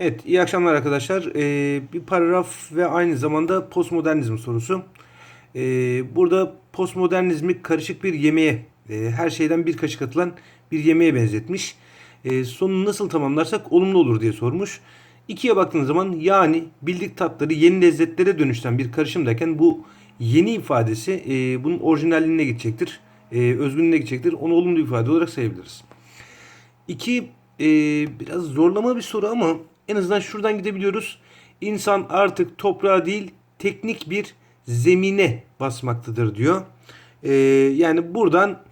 Evet, iyi akşamlar arkadaşlar. Ee, bir paragraf ve aynı zamanda postmodernizm sorusu. Ee, burada postmodernizmi karışık bir yemeğe, e, her şeyden bir kaşık atılan bir yemeğe benzetmiş. Ee, sonunu nasıl tamamlarsak olumlu olur diye sormuş. İkiye baktığınız zaman yani bildik tatları yeni lezzetlere dönüşten bir karışım derken bu yeni ifadesi e, bunun orijinalliğine gidecektir. E, özgünlüğüne gidecektir. Onu olumlu ifade olarak sayabiliriz. İki e, biraz zorlama bir soru ama en azından şuradan gidebiliyoruz. İnsan artık toprağa değil teknik bir zemine basmaktadır diyor. E, yani buradan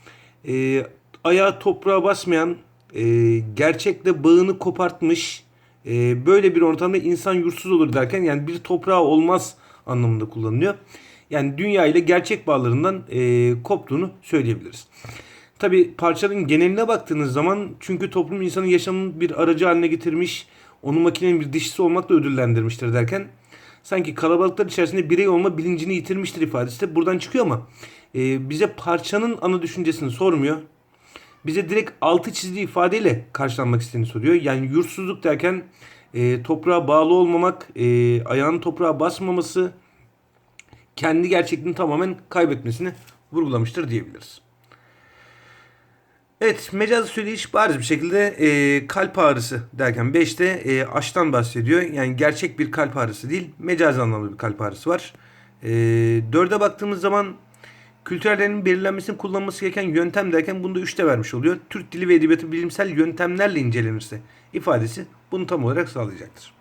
e, ayağı toprağa basmayan, e, gerçekle bağını kopartmış, e, böyle bir ortamda insan yurtsuz olur derken yani bir toprağa olmaz anlamında kullanılıyor. Yani dünya ile gerçek bağlarından e, koptuğunu söyleyebiliriz. Tabi parçanın geneline baktığınız zaman çünkü toplum insanın yaşamının bir aracı haline getirmiş, onu makinenin bir dişisi olmakla ödüllendirmiştir derken sanki kalabalıklar içerisinde birey olma bilincini yitirmiştir ifadesi de buradan çıkıyor ama e, bize parçanın ana düşüncesini sormuyor. Bize direkt altı çizdiği ifadeyle karşılanmak istediğini soruyor. Yani yurtsuzluk derken e, toprağa bağlı olmamak, e, ayağının toprağa basmaması, kendi gerçekliğini tamamen kaybetmesini vurgulamıştır diyebiliriz. Evet, mecaz söyleyiş bariz bir şekilde e, kalp ağrısı derken 5'te e, aştan bahsediyor. Yani gerçek bir kalp ağrısı değil, mecaz anlamlı bir kalp ağrısı var. E, 4'e baktığımız zaman kültürlerin belirlenmesini kullanılması gereken yöntem derken bunu da 3'te vermiş oluyor. Türk dili ve edebiyatı bilimsel yöntemlerle incelenirse ifadesi bunu tam olarak sağlayacaktır.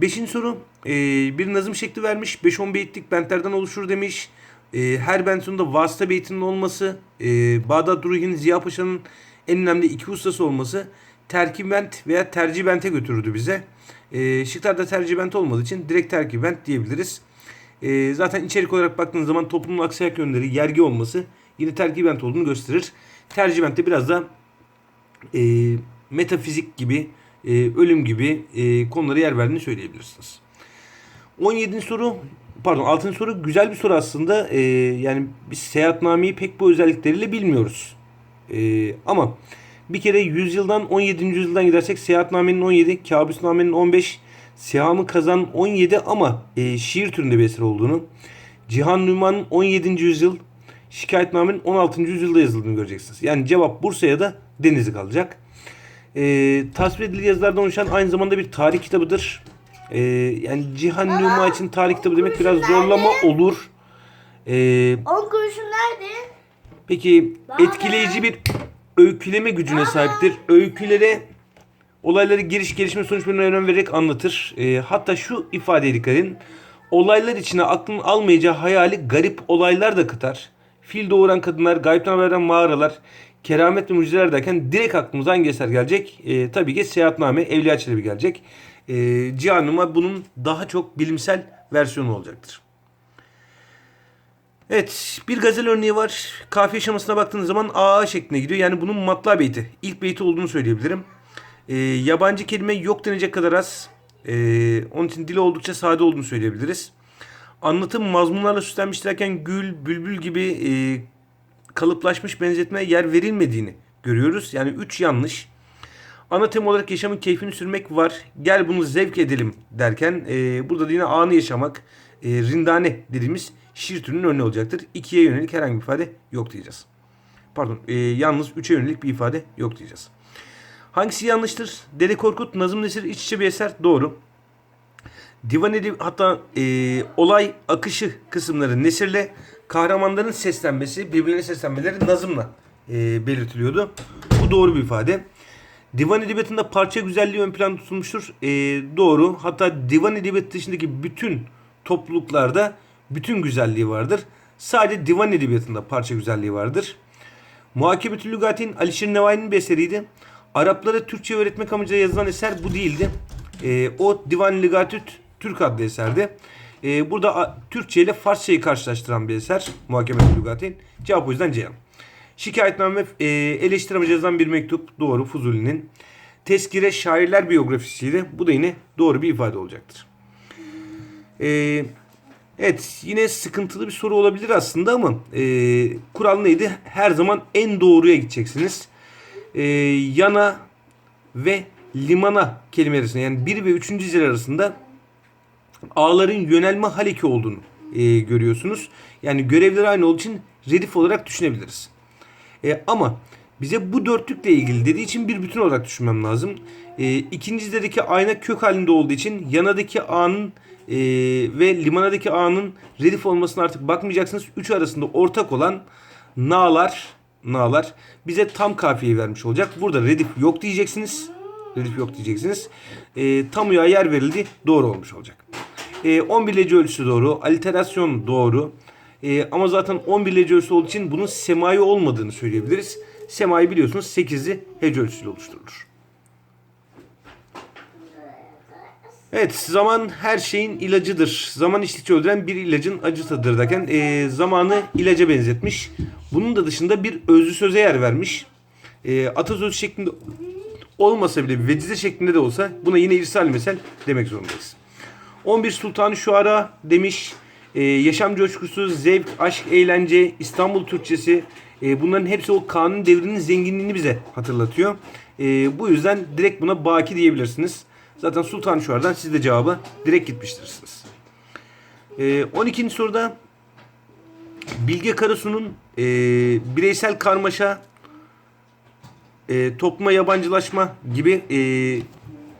Beşinci soru e, bir nazım şekli vermiş. 5-10 beyitlik bentlerden oluşur demiş. E, her bent sonunda vasıta beytinin olması, e, Bağdat Ruhi'nin Ziya Paşa'nın en önemli iki ustası olması terkib bent veya tercih bente götürürdü bize. E, şıklarda tercih bent olmadığı için direkt terkib bent diyebiliriz. E, zaten içerik olarak baktığınız zaman toplumun aksayak yönleri yergi olması yine terkib bent olduğunu gösterir. Tercih bent de biraz da e, metafizik gibi, e, ölüm gibi e, konulara yer verdiğini söyleyebilirsiniz. 17. soru pardon 6. soru güzel bir soru aslında. E, yani biz seyahatnameyi pek bu özellikleriyle bilmiyoruz. E, ama bir kere 100 yıldan 17. yüzyıldan gidersek seyahatnamenin 17, kabusnamenin 15, Sihamı Kazan 17 ama e, şiir türünde bir eser olduğunu, Cihan Nüman'ın 17. yüzyıl, Şikayetname'nin 16. yüzyılda yazıldığını göreceksiniz. Yani cevap Bursa'ya da Denizli kalacak. E, tasvir edili yazılardan oluşan aynı zamanda bir tarih kitabıdır. E, yani Cihan Numa için tarih kitabı demek biraz zorlama olur. E, 10 kuruşun nerede? peki etkileyici bir öyküleme gücüne sahiptir. Öykülere olayları giriş gelişme sonuçlarına önem vererek anlatır. E, hatta şu ifadeye dikkat edin. Olaylar içine aklın almayacağı hayali garip olaylar da katar. Fil doğuran kadınlar, gayipten haber veren mağaralar, keramet ve mucizeler derken direkt aklımıza hangi eser gelecek? E, tabii ki Seyahatname, Evliya Çelebi gelecek. E, Cihan'ıma bunun daha çok bilimsel versiyonu olacaktır. Evet bir gazel örneği var. Kafiye şamasına baktığınız zaman AA şeklinde gidiyor. Yani bunun matla beyti. İlk beyti olduğunu söyleyebilirim. E, yabancı kelime yok denecek kadar az. E, onun için dili oldukça sade olduğunu söyleyebiliriz. Anlatım mazmunlarla süslenmiş derken gül, bülbül gibi e, kalıplaşmış benzetmeye yer verilmediğini görüyoruz. Yani 3 yanlış. Ana tema olarak yaşamın keyfini sürmek var. Gel bunu zevk edelim derken e, burada da yine anı yaşamak, e, rindane dediğimiz şiir türünün örneği olacaktır. İkiye yönelik herhangi bir ifade yok diyeceğiz. Pardon e, yalnız üçe yönelik bir ifade yok diyeceğiz. Hangisi yanlıştır? Dede Korkut, Nazım Nesir iç içe bir eser. Doğru. Divan edip hatta e, olay akışı kısımları Nesir'le kahramanların seslenmesi, birbirlerine seslenmeleri Nazım'la e, belirtiliyordu. Bu doğru bir ifade. Divan edebiyatında parça güzelliği ön planda tutulmuştur. E, doğru. Hatta divan edebiyatı dışındaki bütün topluluklarda bütün güzelliği vardır. Sadece divan edebiyatında parça güzelliği vardır. Muhakebetül Lügatin Alişir Nevai'nin bir eseriydi. Araplara Türkçe öğretmek amacıyla yazılan eser bu değildi. E, o Divan Lügatüt Türk adlı eserdi. E, burada Türkçe ile Farsçayı karşılaştıran bir eser Muhakebetül Lügatin. Cevap o yüzden Ceyhan. Şikayetname e, yazılan bir mektup. Doğru Fuzuli'nin. Tezkire şairler biyografisiydi. Bu da yine doğru bir ifade olacaktır. E, evet yine sıkıntılı bir soru olabilir aslında ama e, kural neydi? Her zaman en doğruya gideceksiniz. E, yana ve limana kelime arasında yani 1 ve 3. dizeler arasında ağların yönelme hal eki olduğunu e, görüyorsunuz. Yani görevleri aynı olduğu için redif olarak düşünebiliriz. E, ama bize bu dörtlükle ilgili dediği için bir bütün olarak düşünmem lazım. E, ikinci dizedeki ayna kök halinde olduğu için yanadaki ağın e, ve limanadaki ağının redif olmasına artık bakmayacaksınız. Üç arasında ortak olan na'lar na'lar bize tam kafiye vermiş olacak. Burada redif yok diyeceksiniz. Redif yok diyeceksiniz. E, tamuya yer verildi. Doğru olmuş olacak. E, 11 lece ölçüsü doğru. Aliterasyon doğru. E, ama zaten 11 lece ölçüsü olduğu için bunun semai olmadığını söyleyebiliriz. Semai biliyorsunuz 8'li hece ölçüsüyle oluşturulur. Evet zaman her şeyin ilacıdır. Zaman içtikçe öldüren bir ilacın acı tadıdır derken e, zamanı ilaca benzetmiş. Bunun da dışında bir özlü söze yer vermiş. E, atasözü şeklinde olmasa bile vecize şeklinde de olsa buna yine irsal mesel demek zorundayız. 11 Sultanı Şuara demiş. E, yaşam coşkusu, zevk, aşk, eğlence, İstanbul Türkçesi e, bunların hepsi o kanun devrinin zenginliğini bize hatırlatıyor. E, bu yüzden direkt buna baki diyebilirsiniz. Zaten Sultan Şuar'dan siz de cevabı direkt gitmiştirsiniz. E, 12. soruda Bilge Karasu'nun e, bireysel karmaşa, e, topluma yabancılaşma gibi e,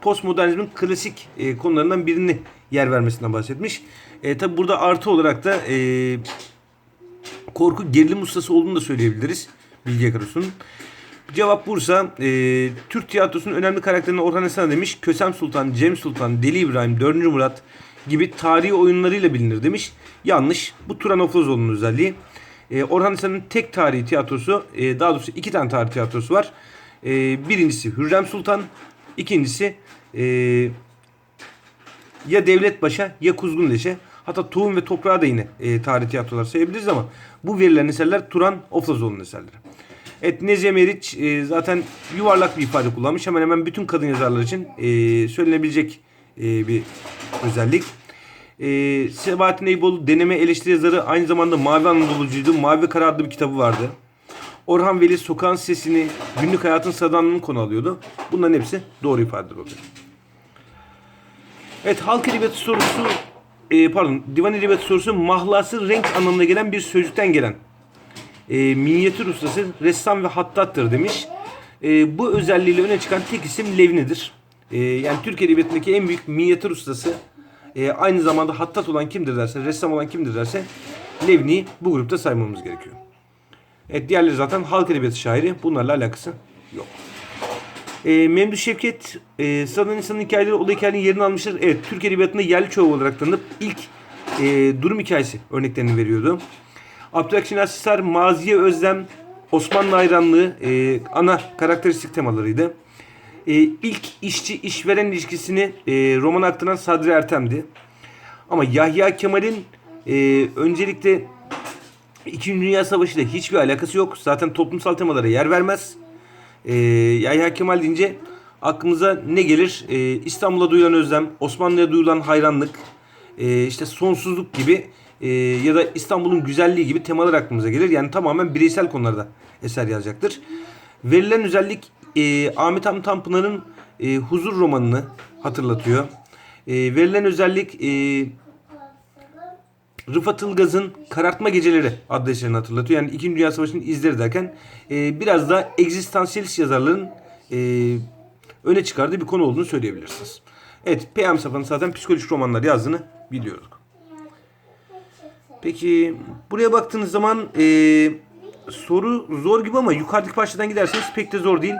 postmodernizmin klasik e, konularından birini yer vermesinden bahsetmiş. E, Tabi burada artı olarak da e, korku gerilim ustası olduğunu da söyleyebiliriz Bilge Karasu'nun. Cevap Bursa. E, Türk tiyatrosunun önemli karakterini Orhan Esen demiş. Kösem Sultan, Cem Sultan, Deli İbrahim, 4. Murat gibi tarihi oyunlarıyla bilinir demiş. Yanlış. Bu Turan Oflozoğlu'nun özelliği. E, Orhan Esen'in tek tarihi tiyatrosu, e, daha doğrusu iki tane tarihi tiyatrosu var. E, birincisi Hürrem Sultan, ikincisi e, ya Devlet Paşa ya Kuzgun Leşe. Hatta Tohum ve Toprağı da yine e, tarih tiyatrolar sayabiliriz ama bu verilen eserler Turan Oflazoğlu'nun eserleri. Evet Nezihe Meriç e, zaten yuvarlak bir ifade kullanmış. Hemen hemen bütün kadın yazarlar için e, söylenebilecek e, bir özellik. E, Sebahattin Eyüboğlu deneme eleştiri yazarı aynı zamanda Mavi Anadolucuydu. Mavi Kara adlı bir kitabı vardı. Orhan Veli sokağın sesini, günlük hayatın sadanlığını konu alıyordu. Bunların hepsi doğru ifadeler oluyor. Evet halk edebiyatı sorusu e, pardon divan edebiyatı sorusu mahlası renk anlamına gelen bir sözcükten gelen e, minyatür ustası ressam ve hattattır demiş. E, bu özelliğiyle öne çıkan tek isim Levni'dir. E, yani Türk edebiyatındaki en büyük minyatür ustası e, aynı zamanda hattat olan kimdir derse, ressam olan kimdir derse Levni'yi bu grupta saymamız gerekiyor. Evet diğerleri zaten halk edebiyatı şairi. Bunlarla alakası yok. E, Memduh Şevket e, sıradan insanın hikayeleri olay hikayenin yerini almıştır. Evet Türk Edebiyatı'nda yerli çoğu olarak tanınıp ilk e, durum hikayesi örneklerini veriyordu. Abdülhak Asisar, Maziye Özlem, Osmanlı hayranlığı e, ana karakteristik temalarıydı. E, ilk işçi işveren ilişkisini e, romana aktaran Sadri Ertem'di. Ama Yahya Kemal'in e, öncelikle İkinci Dünya Savaşı ile hiçbir alakası yok. Zaten toplumsal temalara yer vermez. Ee, Yahya Kemal deyince aklımıza ne gelir? Ee, İstanbul'a duyulan özlem, Osmanlı'ya duyulan hayranlık, ee, işte sonsuzluk gibi ee, ya da İstanbul'un güzelliği gibi temalar aklımıza gelir. Yani tamamen bireysel konularda eser yazacaktır. Verilen özellik ee, Ahmet Hamdi Tanpınar'ın ee, Huzur romanını hatırlatıyor. Ee, verilen özellik ee, Rıfat Ilgaz'ın Karartma Geceleri adlı eserini hatırlatıyor. Yani İkinci Dünya Savaşı'nın izleri derken e, biraz da egzistansiyelist yazarların e, öne çıkardığı bir konu olduğunu söyleyebilirsiniz. Evet, P.M. Safa'nın zaten psikolojik romanlar yazdığını biliyorduk. Peki buraya baktığınız zaman e, soru zor gibi ama yukarıdaki parçadan giderseniz pek de zor değil.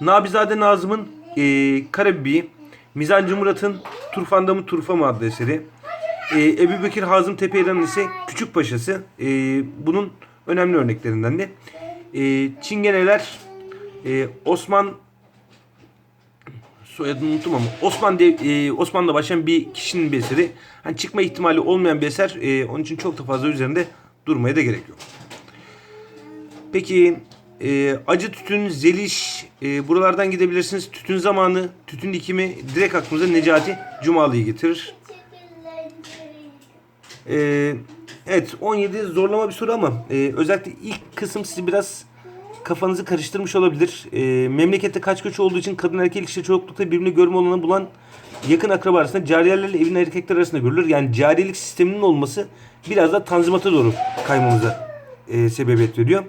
Nabizade Nazım'ın e, Karabibi, Mizancı Murat'ın Turfanda mı Turfa mı adlı eseri. E, Ebu Bekir Hazım Tepeyran'ın ise Küçük Paşası. E, bunun önemli örneklerinden de. E, Çingeneler, e, Osman soyadını unuttum ama Osman dev, e, Osman'da başlayan bir kişinin bir eseri. Hani çıkma ihtimali olmayan bir eser. E, onun için çok da fazla üzerinde durmaya da gerek yok. Peki e, acı tütün, zeliş e, buralardan gidebilirsiniz. Tütün zamanı, tütün dikimi direkt aklımıza Necati Cumalı'yı getirir. Ee, evet 17 zorlama bir soru ama e, özellikle ilk kısım sizi biraz kafanızı karıştırmış olabilir. E, memlekette kaç göç olduğu için kadın erkek ilişkisi çocuklukta birbirini görme olanı bulan yakın akraba arasında cariyelerle evin erkekler arasında görülür. Yani cariyelik sisteminin olması biraz da tanzimata doğru kaymamıza e, sebebiyet veriyor.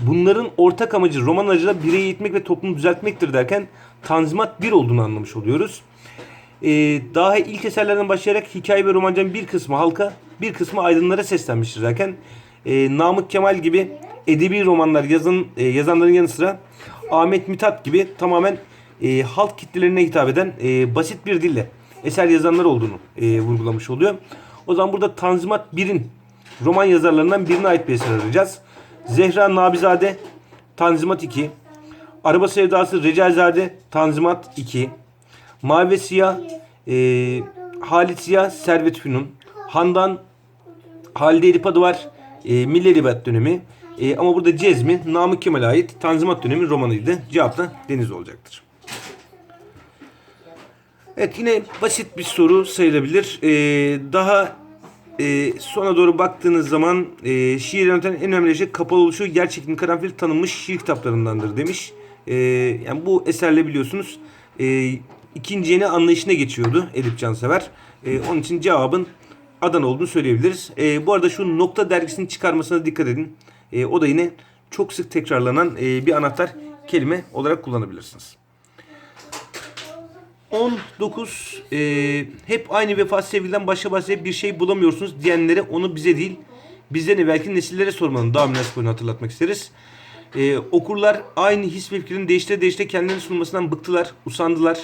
Bunların ortak amacı roman aracılığıyla bireyi eğitmek ve toplumu düzeltmektir derken tanzimat bir olduğunu anlamış oluyoruz. Ee, daha ilk eserlerden başlayarak hikaye ve romancının bir kısmı halka, bir kısmı aydınlara seslenmiştir derken e, Namık Kemal gibi edebi romanlar yazın, e, yazanların yanı sıra Ahmet Mithat gibi tamamen e, halk kitlelerine hitap eden e, basit bir dille eser yazanlar olduğunu e, vurgulamış oluyor. O zaman burada Tanzimat 1'in roman yazarlarından birine ait bir eser arayacağız. Zehra Nabizade, Tanzimat 2. Araba Sevdası Recaizade, Tanzimat 2. Mavi Siyah, e, Halit Siyah, Servet Fünun. Handan, Halide Edip adı var. E, Milli Edebiyat dönemi. E, ama burada Cezmi, Namık Kemal'e ait Tanzimat dönemi romanıydı. Cevap da Deniz olacaktır. Evet yine basit bir soru sayılabilir. Ee, daha e, sona doğru baktığınız zaman e, şiir yöneten en önemli şey kapalı oluşu gerçekten karanfil tanınmış şiir kitaplarındandır demiş. E, yani bu eserle biliyorsunuz e, ikinci yeni anlayışına geçiyordu Edip Cansever. E, onun için cevabın Adana olduğunu söyleyebiliriz. E, bu arada şu nokta dergisini çıkarmasına dikkat edin. E, o da yine çok sık tekrarlanan e, bir anahtar kelime olarak kullanabilirsiniz. 19 e, hep aynı vefat sevgiliden başa başa bir şey bulamıyorsunuz diyenlere onu bize değil bizden evvelki nesillere sormanın daha münasip hatırlatmak isteriz. E, okurlar aynı his ve fikrin değişte değişte kendilerine sunulmasından bıktılar, usandılar.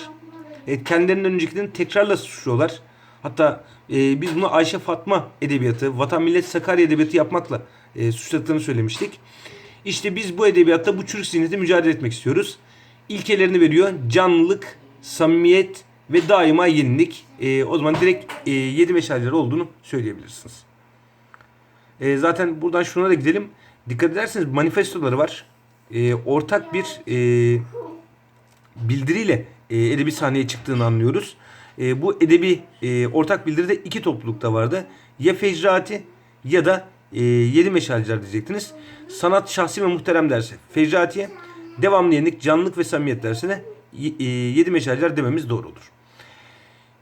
E, kendilerinden öncekilerini tekrarla suçluyorlar. Hatta e, biz bunu Ayşe Fatma edebiyatı, Vatan Millet Sakarya edebiyatı yapmakla e, suçladıklarını söylemiştik. İşte biz bu edebiyatta bu çürük zihniyeti mücadele etmek istiyoruz. İlkelerini veriyor. Canlılık, samimiyet ve daima yenilik. E, o zaman direkt e, 7 meşaleleri olduğunu söyleyebilirsiniz. E, zaten buradan şuna da gidelim. Dikkat ederseniz manifestoları var. E, ortak bir e, bildiriyle e, edebi sahneye çıktığını anlıyoruz. E, bu edebi e, ortak bildiride iki toplulukta vardı. Ya Fecrati ya da e, Yedi Meşalciler diyecektiniz. Sanat şahsi ve muhterem derse Fecrati'ye, devamlı yenilik, canlılık ve samimiyet dersine e, Yedi Meşalciler dememiz doğru olur.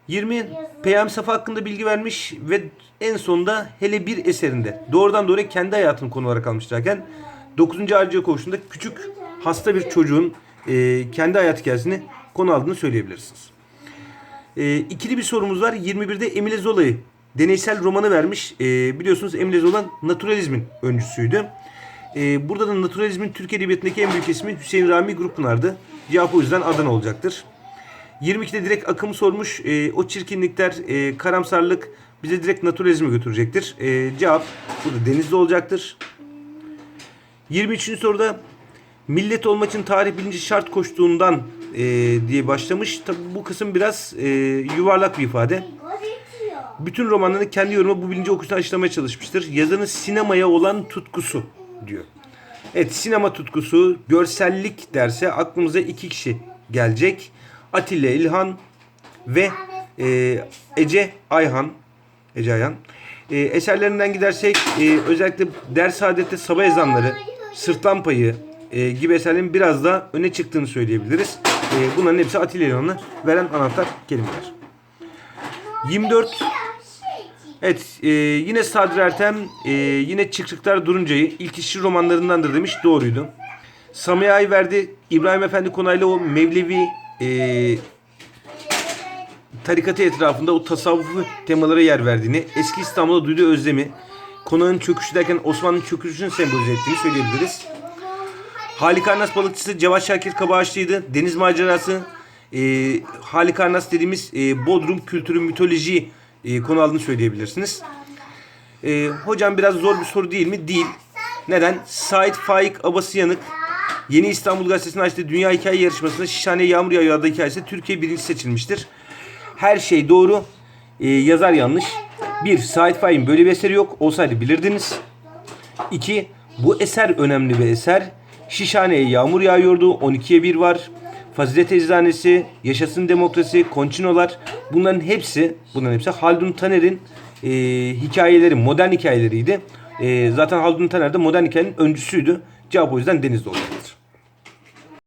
20 Peyami Safa hakkında bilgi vermiş ve en sonunda hele bir eserinde doğrudan doğruya kendi hayatını konu olarak almış derken 9. Harcıya koğuşunda küçük hasta bir çocuğun e, kendi hayat hikayesini konu aldığını söyleyebilirsiniz. E, ikili bir sorumuz var. 21'de Emile Zola'yı deneysel romanı vermiş. E, biliyorsunuz Emile Zola naturalizmin öncüsüydü. E, burada da naturalizmin Türk Edebiyatı'ndaki en büyük ismi Hüseyin Rami Grupınar'dı. Cevap o yüzden Adana olacaktır. 22'de direkt akımı sormuş. E, o çirkinlikler, e, karamsarlık bize direkt naturalizme götürecektir. E, cevap burada denizli olacaktır. 23. soruda millet olmak için tarih bilinci şart koştuğundan e, diye başlamış. Tabi bu kısım biraz e, yuvarlak bir ifade. Bütün romanlarını kendi yoruma bu bilinci okuyuştan aşılamaya çalışmıştır. Yazarın sinemaya olan tutkusu diyor. Evet sinema tutkusu, görsellik derse aklımıza iki kişi gelecek. Atilla İlhan ve e, Ece Ayhan. Ece Ayhan. E, eserlerinden gidersek e, özellikle ders adette sabah ezanları, sırtlan payı e, gibi eserlerin biraz da öne çıktığını söyleyebiliriz. E, bunların hepsi Atilla İlhan'ı veren anahtar kelimeler. 24 Evet e, yine Sadri Ertem e, yine Çıkrıklar Durunca'yı ilk işçi romanlarındandır demiş doğruydu. Samiye Ayverdi İbrahim Efendi Konaylı o Mevlevi e, tarikatı etrafında o tasavvufu temalara yer verdiğini, eski İstanbul'a duyduğu özlemi, konağın çöküşü derken Osmanlı'nın çöküşünü sembolize ettiğini söyleyebiliriz. Halikarnas balıkçısı Cevat Şakir Kabaağaçlı'ydı. Deniz macerası, e, Halikarnas dediğimiz e, Bodrum kültürü, mitoloji e, konu aldığını söyleyebilirsiniz. E, hocam biraz zor bir soru değil mi? Değil. Neden? Sait Faik Abası Yanık Yeni İstanbul Gazetesi'nin açtığı Dünya Hikaye Yarışması'nda Şişhane Yağmur Yağıyor adlı hikayesi Türkiye birinci seçilmiştir. Her şey doğru. E, yazar yanlış. Bir, Sait Faik'in böyle bir eseri yok. Olsaydı bilirdiniz. İki, bu eser önemli bir eser. Şişhane'ye yağmur yağıyordu. 12'ye 1 var. Fazilet Eczanesi, Yaşasın Demokrasi, Konçinolar bunların hepsi bunların hepsi Haldun Taner'in e, hikayeleri, modern hikayeleriydi. E, zaten Haldun Taner de modern hikayenin öncüsüydü. Cevap o yüzden denizde olacak.